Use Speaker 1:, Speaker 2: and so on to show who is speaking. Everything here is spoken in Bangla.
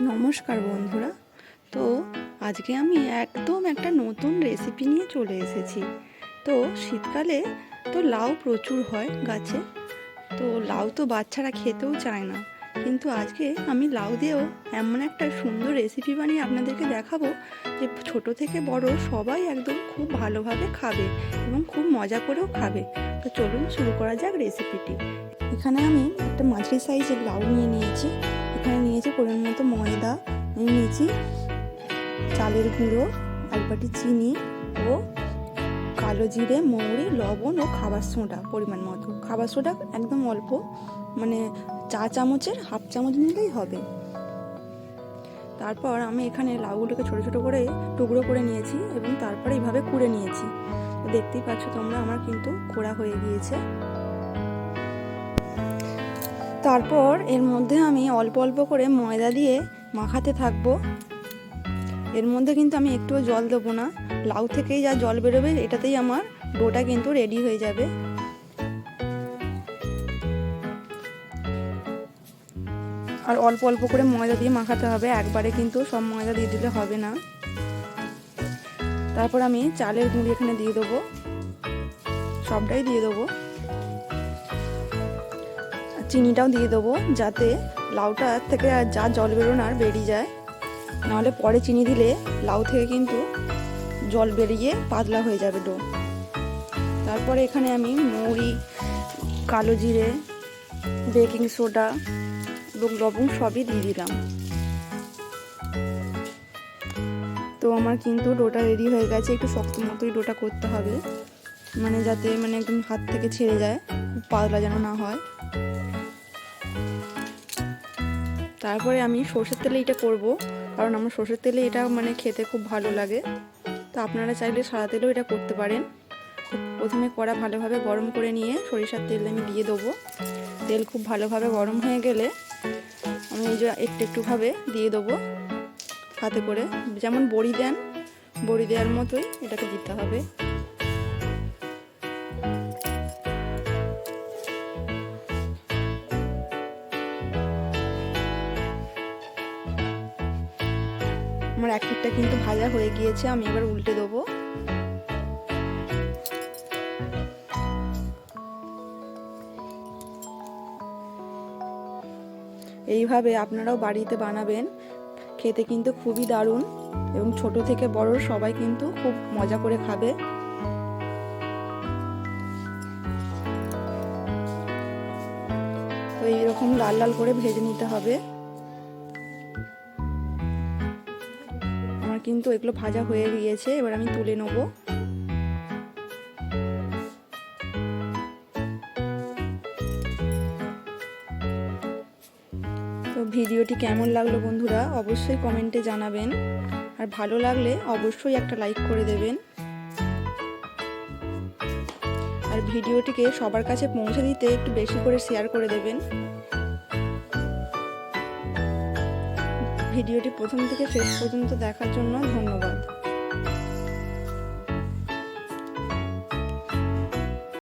Speaker 1: নমস্কার বন্ধুরা। তো আজকে আমি একদম একটা নতুন রেসিপি নিয়ে চলে এসেছি। তো শীতকালে তো লাউ প্রচুর হয় গাছে। তো লাউ তো বাচ্চারা খেতেও চায় না। কিন্তু আজকে আমি লাউ দিয়েও এমন একটা সুন্দর রেসিপি বানিয়ে আপনাদেরকে দেখাবো যে ছোট থেকে বড় সবাই একদম খুব ভালোভাবে খাবে এবং খুব মজা করেও খাবে। তো চলুন শুরু করা যাক রেসিপিটি এখানে আমি একটা মাঝারি সাইজের লাউ নিয়ে নিয়েছি। এখানে নিয়েছি পরিমাণ মতো ময়দা নিয়েছি চালের গুঁড়ো, এক বাটি চিনি ও কালো জিরে, মৌরি, লবণ ও খাবার সোডা পরিমাণ মতো। খাবার সোডা একদম অল্প মানে চা চামচের হাফ চামচ নিলেই হবে। তারপর আমি এখানে লাউগুলোকে ছোটো ছোটো করে টুকরো করে নিয়েছি এবং তারপরে এইভাবে কুড়ে নিয়েছি। দেখতেই পাচ্ছ তোমরা, আমার কিন্তু কোড়া হয়ে গিয়েছে। তারপর এর মধ্যে আমি অল্প অল্প করে ময়দা দিয়ে মাখাতে থাকব। এর মধ্যে কিন্তু আমি একটুও জল দেবো না। লাউ থেকেই যা জল বেরোবে, এটাতেই আমার ডোটা কিন্তু রেডি হয়ে যাবে। আর অল্প অল্প করে ময়দা দিয়ে মাখাতে হবে, একবারে কিন্তু সব ময়দা দিয়ে দিলে হবে না। তারপর আমি চালের গুঁড়ি এখানে দিয়ে দেবো। সবটাই দিয়ে দেবো। চিনিটাও দিয়ে দেবো যাতে লাউটা থেকে আর যা জল বেরোনার বেরিয়ে যায়। নাহলে পরে চিনি দিলে লাউ থেকে কিন্তু জল বেরিয়ে পাতলা হয়ে যাবে ডো। তারপরে এখানে আমি মৌরি কালো জিরে, বেকিং সোডা এবং লবণ সবই দিয়ে দিলাম। তো আমার কিন্তু ডোটা রেডি হয়ে গেছে, একটু শক্ত মতোই ডোটা করতে হবে। মানে যাতে মানে একদম হাত থেকে ছেড়ে যায়, পাতলা যেন না হয়। তারপরে আমি সর্ষের তেলে এটা করব, কারণ আমার সর্ষের তেলে এটা মানে খেতে খুব ভালো লাগে। তো আপনারা চাইলে সাদা তেলেও এটা করতে পারেন। প্রথমে কড়া ভালোভাবে গরম করে নিয়ে সরিষার তেল আমি দিয়ে দেবো। তেল খুব ভালোভাবে গরম হয়ে গেলে আমি এই যে একটু একটুভাবে দিয়ে দেবো হাতে করে। যেমন বড়ি দেন, বড়ি দেওয়ার মতোই এটাকে দিতে হবে। আমার এক পিঠটা কিন্তু ভাজা হয়ে গিয়েছে, আমি এবার উল্টে দেবো। এইভাবে আপনারাও বাড়িতে বানাবেন, খেতে কিন্তু খুবই দারুণ এবং ছোট থেকে বড় সবাই কিন্তু খুব মজা করে খাবে। তো এইরকম লাল লাল করে ভেজে নিতে হবে। কিন্তু এগুলো ভাজা হয়ে গিয়েছে, এবার আমি তুলে নেব। তো ভিডিওটি কেমন লাগল বন্ধুরা, অবশ্যই কমেন্টে জানাবেন। আর ভালো লাগলে অবশ্যই একটা লাইক করে দেবেন। আর ভিডিওটিকে সবার কাছে পৌঁছে দিতে একটু বেশি করে শেয়ার করে দেবেন। ভিডিওটি প্রথম থেকে শেষ পর্যন্ত দেখার জন্য ধন্যবাদ।